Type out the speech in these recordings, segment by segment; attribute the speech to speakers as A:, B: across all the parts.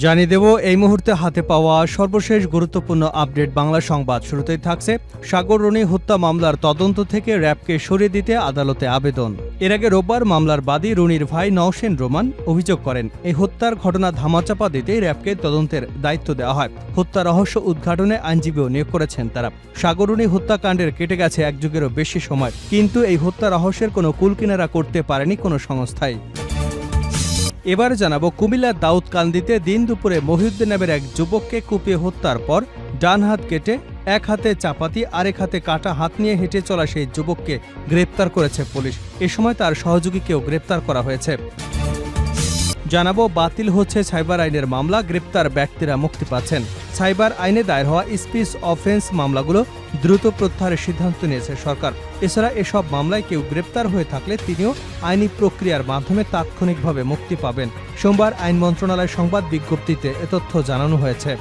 A: জানিয়ে দেব, এই মুহূর্তে হাতে পাওয়া সর্বশেষ গুরুত্বপূর্ণ আপডেট বাংলা সংবাদ। শুরুতেই থাকছে সাগররণী হত্যা মামলার তদন্ত থেকে র্যাবকে সরিয়ে দিতে আদালতে আবেদন। এর আগে রোববার মামলার বাদী রনির ভাই নওশেন রোমান অভিযোগ করেন, এই হত্যার ঘটনা ধামাচাপা দিতে র্যাবকে তদন্তের দায়িত্ব দেওয়া হয়। হত্যা রহস্য উদ্ঘাটনে আইনজীবীও নিয়োগ করেছেন তারা। সাগররণী হত্যাকাণ্ডের কেটে গেছে এক যুগেরও বেশি সময়, কিন্তু এই হত্যা রহস্যের কোনো কুলকিনারা করতে পারেনি কোনো সংস্থাই। এবার জানাব কুমিল্লার দাউদকান্দিতে দিন দুপুরে মহিউদ্দিন নামের এক যুবককে কুপিয়ে হত্যার পর ডান হাত কেটে এক হাতে চাপাতি, আরেক হাতে কাটা হাত নিয়ে হেঁটে চলা সেই যুবককে গ্রেপ্তার করেছে পুলিশ। এ সময় তার সহযোগীকেও গ্রেপ্তার করা হয়েছে। জানাব, বাতিল হচ্ছে সাইবার আইনের মামলা, গ্রেপ্তার ব্যক্তিরা মুক্তি পাচ্ছেন। সাইবার আইনে দায়ের হওয়া স্পিচ অফেন্স মামলাগুলো দ্রুত প্রত্যাহারের সিদ্ধান্ত নিয়েছে সরকার। এছাড়া এসব মামলায় কেউ গ্রেপ্তার হয়ে থাকলে তিনিও আইনি প্রক্রিয়ার মাধ্যমে তাৎক্ষণিকভাবে মুক্তি পাবেন। সোমবার আইন মন্ত্রণালয় সংবাদ বিজ্ঞপ্তিতে এ তথ্য জানানো হয়েছে।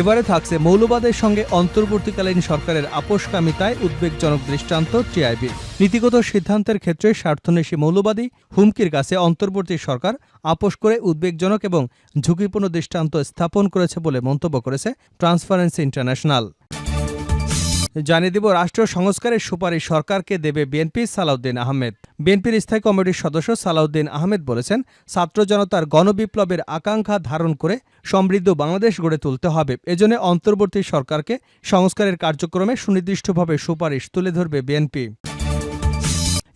A: এবারে থাকছে মৌলবাদের সঙ্গে অন্তর্বর্তীকালীন সরকারের আপোষকামিতায় উদ্বেগজনক দৃষ্টান্ত টিআইবির নীতিগত সিদ্ধান্তের ক্ষেত্রে স্বার্থন্বেষী মৌলবাদী হুমকির কাছে অন্তর্বর্তী সরকার আপোষ করে উদ্বেগজনক এবং ঝুঁকিপূর্ণ দৃষ্টান্ত স্থাপন করেছে বলে মন্তব্য করেছে ট্রান্সপারেন্সি ইন্টারন্যাশনাল। জানিয়ে দিব, রাষ্ট্র সংস্কারের সুপারিশ সরকারকে দেবে বিএনপি সালাউদ্দিন আহমেদ। বিএনপির স্থায়ী কমিটির সদস্য সালাউদ্দিন আহমেদ বলেছেন, ছাত্র জনতার গণবিপ্লবের আকাঙ্ক্ষা ধারণ করে সমৃদ্ধ বাংলাদেশ গড়ে তুলতে হবে। এজন্য অন্তর্বর্তী সরকারকে সংস্কারের কার্যক্রমে সুনির্দিষ্টভাবে সুপারিশ তুলে ধরবে বিএনপি।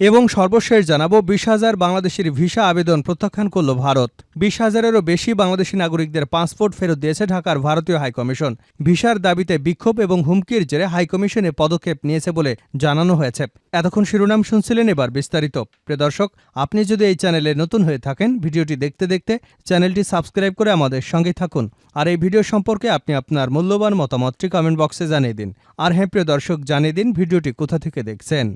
A: এবং সর্বশেষ জানাব, বিশ হাজার বাংলাদেশের ভিসা আবেদন প্রত্যাখ্যান করল ভারত। বিশ হাজারেরও বেশি বাংলাদেশি নাগরিকদের পাসপোর্ট ফেরত দিয়েছে ঢাকার ভারতীয় হাইকমিশন। ভিসার দাবিতে বিক্ষোভ এবং হুমকির জেরে হাইকমিশনে পদক্ষেপ নিয়েছে বলে জানানো হয়েছে। এতক্ষণ শিরোনাম শুনছিলেন এবার বিস্তারিত। প্রিয় দর্শক, আপনি যদি এই চ্যানেলে নতুন হয়ে থাকেন, ভিডিওটি দেখতে দেখতে চ্যানেলটি সাবস্ক্রাইব করে আমাদের সঙ্গে থাকুন। আর এই ভিডিও সম্পর্কে আপনি আপনার মূল্যবান মতামতটি কমেন্ট বক্সে জানিয়ে দিন। আর হ্যাঁ প্রিয় দর্শক, জানিয়ে দিন ভিডিওটি কোথা থেকে দেখছেন।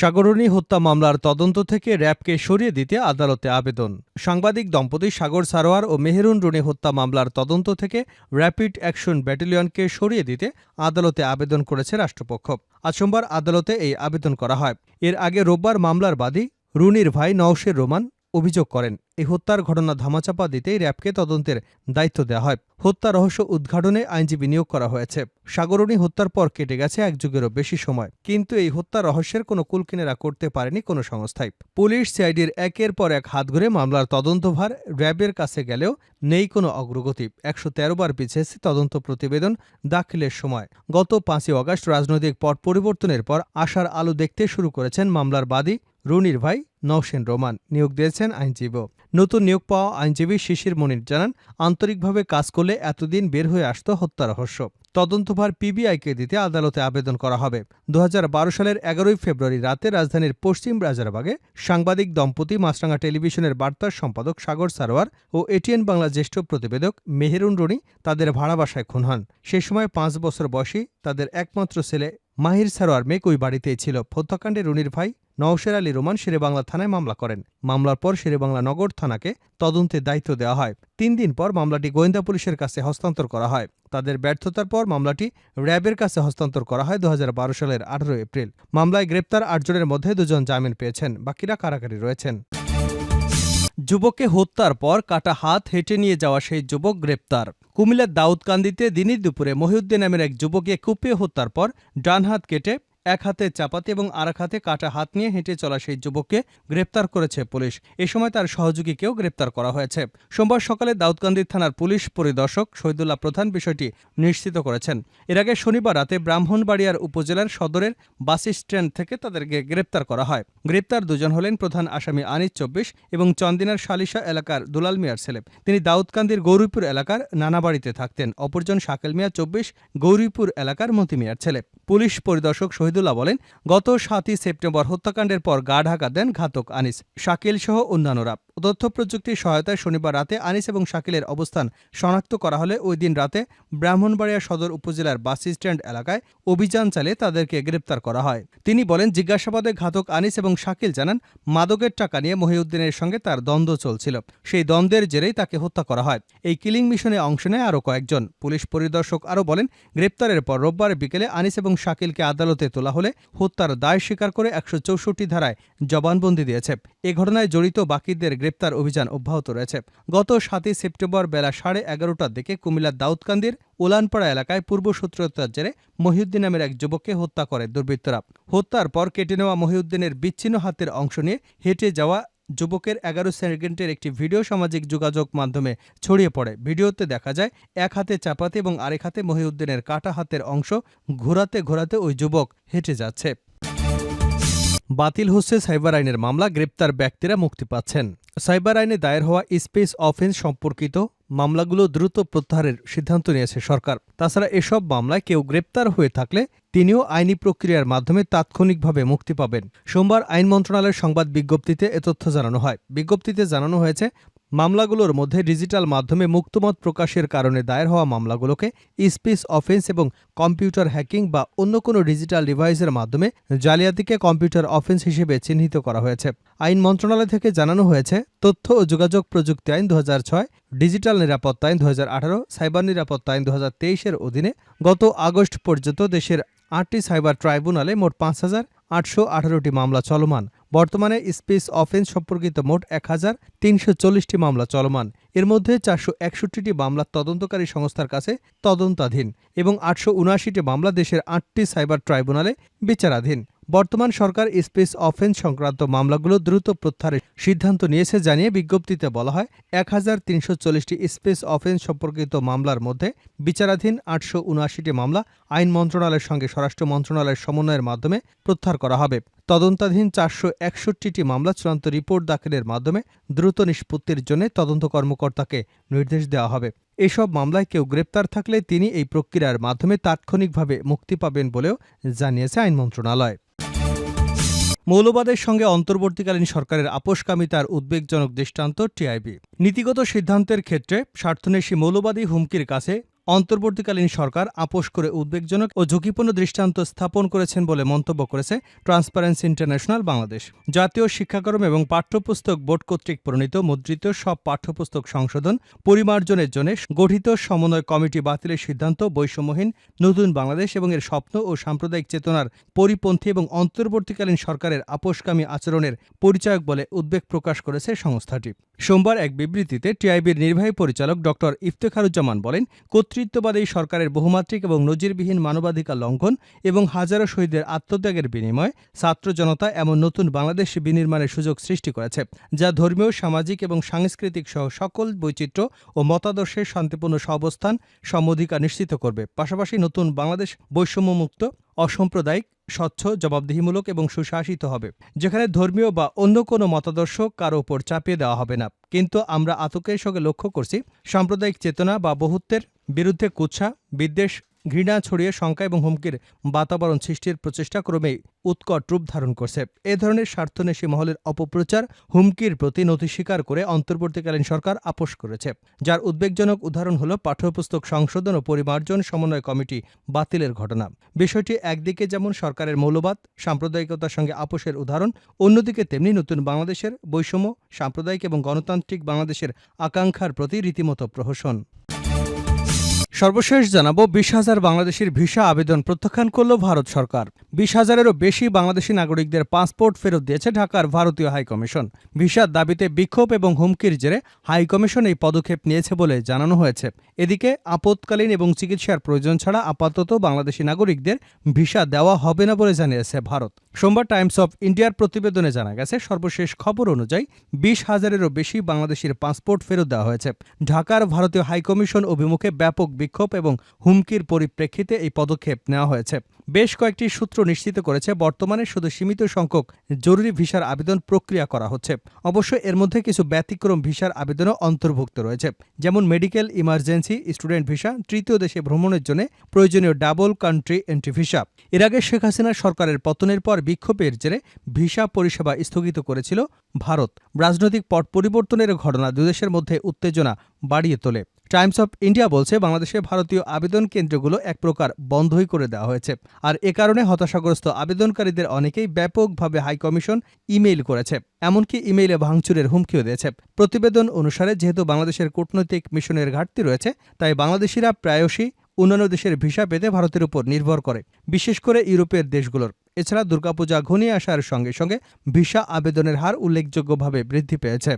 A: সাগরণী হত্যা মামলার তদন্ত থেকে র্যাবকে সরিয়ে দিতে আদালতে আবেদন। সাংবাদিক দম্পতি সাগর সারোয়ার ও মেহেরুন রুনি হত্যা মামলার তদন্ত থেকে র্যাপিড অ্যাকশন ব্যাটালিয়নকে সরিয়ে দিতে আদালতে আবেদন করেছে রাষ্ট্রপক্ষ। আজ সোমবার আদালতে এই আবেদন করা হয়। এর আগে রোববার মামলার বাদী রুনির ভাই নওশের রোমান অভিযোগ করেন। এই হত্যার ঘটনা ধামাচাপা দিতেই র্যাবকে তদন্তের দায়িত্ব দেওয়া হয়। হত্যা রহস্য উদ্ঘাটনে আইনজীবী নিয়োগ করা হয়েছে। সাগরণী হত্যার পর কেটে গেছে এক যুগেরও বেশি সময়। কিন্তু এই হত্যা রহস্যের কোনো কুলকিনেরা করতে পারেনি কোনো সংস্থাই পুলিশ সিআইডির একের পর এক হাত ঘুরে মামলার তদন্তভার র্যাবের কাছে গেলেও নেই কোনো অগ্রগতি। একশো তেরো বার পিছিয়েছে তদন্ত প্রতিবেদন দাখিলের সময়। গত পাঁচই অগাস্ট রাজনৈতিক পট পরিবর্তনের পর আশার আলো দেখতে শুরু করেছেন মামলার বাদী রুনির ভাই নওশেন রোমান নিয়োগ দিয়েছেন আইনজীবী। নতুন নিয়োগ পাওয়া আইনজীবী শিশির মনির জানান, আন্তরিকভাবে কাজ করলে এতদিন বের হয়ে আসত হত্যা রহস্য। তদন্তভার পিবিআইকে দিতে আদালতে আবেদন করা হবে। দু হাজার বারো সালের এগারোই ফেব্রুয়ারি রাতে রাজধানীর পশ্চিম রাজারবাগে সাংবাদিক দম্পতি মাছরাঙ্গা টেলিভিশনের বার্তার সম্পাদক সাগর সারোয়ার ও এটিএন বাংলা জ্যেষ্ঠ প্রতিবেদক মেহেরুন রনি তাদের ভাড়া বাসায় খুন হন। সে সময় পাঁচ বছর বয়সী তাদের একমাত্র ছেলে মাহির সারোয়ার মেক ওই বাড়িতেই ছিল। হত্যাকাণ্ডে রুনির ভাই নওশের আলী রোমান শেরেবাংলা থানায় মামলা করেন। মামলার পর শেরেবাংলা নগর থানাকে তদন্তের দায়িত্ব দেওয়া হয়। তিন দিন পর মামলাটি গোয়েন্দা পুলিশের কাছে হস্তান্তর করা হয়। তাদের ব্যর্থতার পর মামলাটি র্যাবের কাছে হস্তান্তর করা হয় দু সালের আঠারো এপ্রিল। মামলায় গ্রেপ্তার আটজনের মধ্যে দুজন জামিন পেয়েছেন, বাকিরা কারাগারি রয়েছেন। যুবককে হত্যার পর কাটা হাত হেঁটে নিয়ে যাওয়া সেই যুবক গ্রেপ্তার। কুমিল্লার দাউদকান্দিতে দিনের দুপুরে মহিউদ্দিন নামের এক যুবককে কুপিয়ে হত্যার পর ডান হাত কেটে এক হাতে চাপাতি এবং আরেক হাতে কাটা হাত নিয়ে হেঁটে চলা সেই যুবককে গ্রেপ্তার করেছে পুলিশ। এ সময় তার সহযোগীকেও গ্রেপ্তার করা হয়েছে। সোমবার সকালে দাউদকান্দি থানার পুলিশ পরিদর্শক শহীদুল্লাহ প্রধান বিষয়টি নিশ্চিত করেছেন। এর আগে শনিবার রাতে ব্রাহ্মণবাড়িয়ার উপজেলার সদরের বাস স্ট্যান্ড থেকে তাদেরকে গ্রেপ্তার করা হয়। গ্রেপ্তার দুজন হলেন প্রধান আসামি আনিস চব্বিশ এবং চন্দিনার শালিশা এলাকার দুলাল মিয়ার ছেলে। তিনি দাউদকান্দির গৌরীপুর এলাকার নানাবাড়িতে থাকতেন। অপরজন শাকেল মিয়া চব্বিশ গৌরীপুর এলাকার মতি মিয়ার ছেলে। পুলিশ পরিদর্শক শহীদুল্লাহ বলেন, গত সাতই সেপ্টেম্বর হত্যাকাণ্ডের পর গা ঢাকা দেন ঘাতক আনিস, শাকিল সহ অন্যান্যরা। তথ্য প্রযুক্তির সহায়তায় শনিবার রাতে আনিস এবং শাকিলের অবস্থান শনাক্ত করা হলে ওই দিন রাতে ব্রাহ্মণবাড়িয়া সদর উপজেলার বাস স্ট্যান্ড এলাকায় অভিযান চালিয়ে তাদেরকে গ্রেপ্তার করা হয়। তিনি বলেন, জিজ্ঞাসাবাদে ঘাতক আনিস এবং শাকিল জানান, মাদকের টাকা নিয়ে মহিউদ্দিনের সঙ্গে তার দ্বন্দ্ব চলছিল। সেই দ্বন্দ্বের জেরেই তাকে হত্যা করা হয়। এই কিলিং মিশনে অংশ নেয় আরও কয়েকজন। পুলিশ পরিদর্শক আরও বলেন, গ্রেপ্তারের পর রোববার বিকেলে আনিস এবং শাকিলকে আদালতে তোলা হলে হত্যার দায় স্বীকার করে একশো চৌষট্টি ধারায় জবানবন্দি দিয়েছে। এ ঘটনায় জড়িত বাকিদের গ্রেপ্তার অভিযান অব্যাহত রয়েছে। গত সাতই সেপ্টেম্বর বেলা সাড়ে এগারোটার দিকে কুমিল্লার দাউদকান্দির ওলানপাড়া এলাকায় পূর্ব পূর্বশত্রুতার জেরে মহিউদ্দিন নামের এক যুবককে হত্যা করে দুর্বৃত্তরা। হত্যার পর কেটে নেওয়া মহিউদ্দিনের বিচ্ছিন্ন হাতের অংশ নিয়ে হেঁটে যাওয়া যুবকের এগারো সেকেন্ডের একটি ভিডিও সামাজিক যোগাযোগ মাধ্যমে ছড়িয়ে পড়ে। ভিডিওতে দেখা যায়, এক হাতে চাপাতে এবং আরেক হাতে মহিউদ্দিনের কাটা হাতের অংশ ঘোরাতে ঘোরাতে ওই যুবক হেঁটে যাচ্ছে। বাতিল হচ্ছে সাইবার আইনের মামলা, গ্রেপ্তার ব্যক্তিরা মুক্তি পাচ্ছেন। সাইবার আইনে দায়ের হওয়া স্পেস অফেন্স সম্পর্কিত মামলাগুলো দ্রুত প্রত্যাহারের সিদ্ধান্ত নিয়েছে সরকার। তাছাড়া এসব মামলায় কেউ গ্রেপ্তার হয়ে থাকলে তিনিও আইনি প্রক্রিয়ার মাধ্যমে তাৎক্ষণিকভাবে মুক্তি পাবেন। সোমবার আইন মন্ত্রণালয়ের সংবাদ বিজ্ঞপ্তিতে এ তথ্য জানানো হয়। বিজ্ঞপ্তিতে জানানো হয়েছে, মামলাগুলোর মধ্যে ডিজিটাল মাধ্যমে মুক্তমত প্রকাশের কারণে দায়ের হওয়া মামলাগুলোকে স্পেস অফেন্স এবং কম্পিউটার হ্যাকিং বা অন্য কোনো ডিজিটাল ডিভাইসের মাধ্যমে জালিয়াতিকে কম্পিউটার অফেন্স হিসেবে চিহ্নিত করা হয়েছে। আইন মন্ত্রণালয় থেকে জানানো হয়েছে, তথ্য ও যোগাযোগ প্রযুক্তি আইন দু হাজার ছয়, ডিজিটাল নিরাপত্তা আইন দু হাজার আঠারো, সাইবার নিরাপত্তা আইন দু এর অধীনে গত আগস্ট পর্যন্ত দেশের আটটি সাইবার ট্রাইব্যুনালে মোট পাঁচ হাজার আটশো আঠারোটি মামলা চলমান। বর্তমানে স্পেস অফেন্স সম্পর্কিত মোট এক হাজার তিনশো চল্লিশটি মামলা চলমান। এর মধ্যে চারশো একষট্টিটি মামলা তদন্তকারী সংস্থার কাছে তদন্তাধীন এবং আটশো উনআশিটি মামলা দেশের আটটি সাইবার ট্রাইব্যুনালে বিচারাধীন। বর্তমান সরকার স্পেস অফেন্স সংক্রান্ত মামলাগুলো দ্রুত প্রত্যাহারের সিদ্ধান্ত নিয়েছে জানিয়ে বিজ্ঞপ্তিতে বলা হয়, এক হাজার তিনশো চল্লিশটি স্পেস অফেন্স সম্পর্কিত মামলার মধ্যে বিচারাধীন আটশো উনআশিটি মামলা আইন মন্ত্রণালয়ের সঙ্গে স্বরাষ্ট্র মন্ত্রণালয়ের সমন্বয়ের মাধ্যমে প্রত্যাহার করা হবে। তদন্তাধীন চারশো একষট্টিটি মামলা চূড়ান্ত রিপোর্ট দাখিলের মাধ্যমে দ্রুত নিষ্পত্তির জন্য তদন্ত কর্মকর্তাকে নির্দেশ দেওয়া হবে। এসব মামলায় কেউ গ্রেপ্তার থাকলে তিনি এই প্রক্রিয়ার মাধ্যমে তাৎক্ষণিকভাবে মুক্তি পাবেন বলেও জানিয়েছে আইন মন্ত্রণালয়। মৌলবাদের সঙ্গে অন্তর্বর্তীকালীন সরকারের আপোষকামিতার উদ্বেগজনক দৃষ্টান্ত টিআইবি। নীতিগত সিদ্ধান্তের ক্ষেত্রে স্বার্থনেশী মৌলবাদী হুমকির কাছে অন্তর্বর্তীকালীন সরকার আপোষ করে উদ্বেগজনক ও ঝুঁকিপূর্ণ দৃষ্টান্ত স্থাপন করেছেন বলে মন্তব্য করেছে ট্রান্সপারেন্সি ইন্টারন্যাশনাল বাংলাদেশ। জাতীয় শিক্ষাক্রম এবং পাঠ্যপুস্তক বোর্ড কর্তৃক প্রণীত মুদ্রিত সব পাঠ্যপুস্তক সংশোধন পরিমার্জনের জন্য গঠিত সমন্বয় কমিটি বাতিলের সিদ্ধান্ত বৈষম্যহীন, নতুন বাংলাদেশ এবং এর স্বপ্ন ও সাম্প্রদায়িক চেতনার পরিপন্থী এবং অন্তর্বর্তীকালীন সরকারের আপোষকামী আচরণের পরিচায়ক বলে উদ্বেগ প্রকাশ করেছে সংস্থাটি। সোমবার এক বিবৃতিতে টিআইবির নির্বাহী পরিচালক ড ইফতেখারুজ্জামান বলেন কর্তৃত্ববাদী সরকারের বহুমাত্রিক এবং নজিরবিহীন মানবাধিকার লঙ্ঘন এবং হাজারো শহীদের আত্মত্যাগের বিনিময়ে ছাত্র জনতা এমন নতুন বাংলাদেশ বিনির্মাণের সুযোগ সৃষ্টি করেছে, যা ধর্মীয়, সামাজিক এবং সাংস্কৃতিক সহ সকল বৈচিত্র্য ও মতাদর্শের শান্তিপূর্ণ সহাবস্থান সমঅধিকার নিশ্চিত করবে। পাশাপাশি নতুন বাংলাদেশ বৈষম্যমুক্ত, অসাম্প্রদায়িক, স্বচ্ছ, জবাবদিহিমূলক এবং সুশাসিত হবে, যেখানে ধর্মীয় বা অন্য কোনো মতাদর্শ কারও ওপর চাপিয়ে দেওয়া হবে না। কিন্তু আমরা আতঙ্কের সঙ্গে লক্ষ্য করছি সাম্প্রদায়িক চেতনা বা বহুত্বের বিরুদ্ধে কুৎসা, বিদ্বেষ, ঘৃণা ছড়িয়ে শঙ্কা এবং হুমকির বাতাবরণ সৃষ্টির প্রচেষ্টা ক্রমেই উৎকট রূপ ধারণ করছে। এ ধরনের স্বার্থনেশী মহলের অপপ্রচার হুমকির প্রতি নথি স্বীকার করে অন্তর্বর্তীকালীন সরকার আপোষ করেছে, যার উদ্বেগজনক উদাহরণ হল পাঠ্যপুস্তক সংশোধন ও পরিমার্জন সমন্বয় কমিটি বাতিলের ঘটনা। বিষয়টি একদিকে যেমন সরকারের মৌলবাদ, সাম্প্রদায়িকতার সঙ্গে আপোষের উদাহরণ, অন্যদিকে তেমনি নতুন বাংলাদেশের বৈষম্য, সাম্প্রদায়িক এবং গণতান্ত্রিক বাংলাদেশের আকাঙ্ক্ষার প্রতি রীতিমতো প্রহসন। সর্বশেষ জানাব, বিশ হাজার বাংলাদেশের ভিসা আবেদন প্রত্যাখ্যান করল ভারত সরকার। বিশ হাজারেরও বেশি বাংলাদেশি নাগরিকদের পাসপোর্ট ফেরত দিয়েছে ঢাকার ভারতীয় হাইকমিশন। ভিসার দাবিতে বিক্ষোভ এবং হুমকির জেরে হাইকমিশন এই পদক্ষেপ নিয়েছে বলে জানানো হয়েছে। এদিকে আপৎকালীন এবং চিকিৎসার প্রয়োজন ছাড়া আপাতত বাংলাদেশি নাগরিকদের ভিসা দেওয়া হবে না বলে জানিয়েছে ভারত। সোমবার টাইমস অফ ইন্ডিয়ার প্রতিবেদনে জানা গেছে, সর্বশেষ খবর অনুযায়ী বিশ হাজারেরও বেশি বাংলাদেশের পাসপোর্ট ফেরত দেওয়া হয়েছে। ঢাকার ভারতীয় হাইকমিশন অভিমুখে ব্যাপক বিক্ষোভ এবং হুমকির পরিপ্রেক্ষিতে এই পদক্ষেপ নেওয়া হয়েছে। বেশ কয়েকটি সূত্র নিশ্চিত করেছে, বর্তমানে শুধু সীমিত সংখ্যক জরুরি ভিসার আবেদন প্রক্রিয়া করা হচ্ছে। অবশ্য এর মধ্যে কিছু ব্যতিক্রম ভিসার আবেদনও অন্তর্ভুক্ত রয়েছে। যেমন মেডিকেল ইমার্জেন্সি স্টুডেন্ট ভিসা, তৃতীয় দেশে ভ্রমণের জন্য প্রয়োজনীয় ডাবল কান্ট্রি এন্ট্রি ভিসা। এর আগে শেখ হাসিনা সরকারের পতনের পর বিক্ষোভের জেরে ভিসা পরিষেবা স্থগিত করেছিল ভারত। রাজনৈতিক পট পরিবর্তনের ঘটনা দুদেশের মধ্যে উত্তেজনা বাড়িয়ে তোলে। টাইমস অফ ইন্ডিয়া বলছে, বাংলাদেশে ভারতীয় আবেদন কেন্দ্রগুলো এক প্রকার বন্ধই করে দেওয়া হয়েছে। আর এ কারণে হতাশাগ্রস্ত আবেদনকারীদের অনেকেই ব্যাপকভাবে হাইকমিশন ইমেইল করেছে, এমনকি ইমেইলে ভাঙচুরের হুমকিও দিয়েছে। প্রতিবেদন অনুসারে, যেহেতু বাংলাদেশের কূটনৈতিক মিশনের ঘাটতি রয়েছে, তাই বাংলাদেশিরা প্রায়শই অন্যান্য দেশের ভিসা পেতে ভারতের উপর নির্ভর করে, বিশেষ করে ইউরোপের দেশগুলোর। এছাড়া দুর্গাপূজা ঘনিয়ে আসার সঙ্গে সঙ্গে ভিসা আবেদনের হার উল্লেখযোগ্যভাবে বৃদ্ধি পেয়েছে।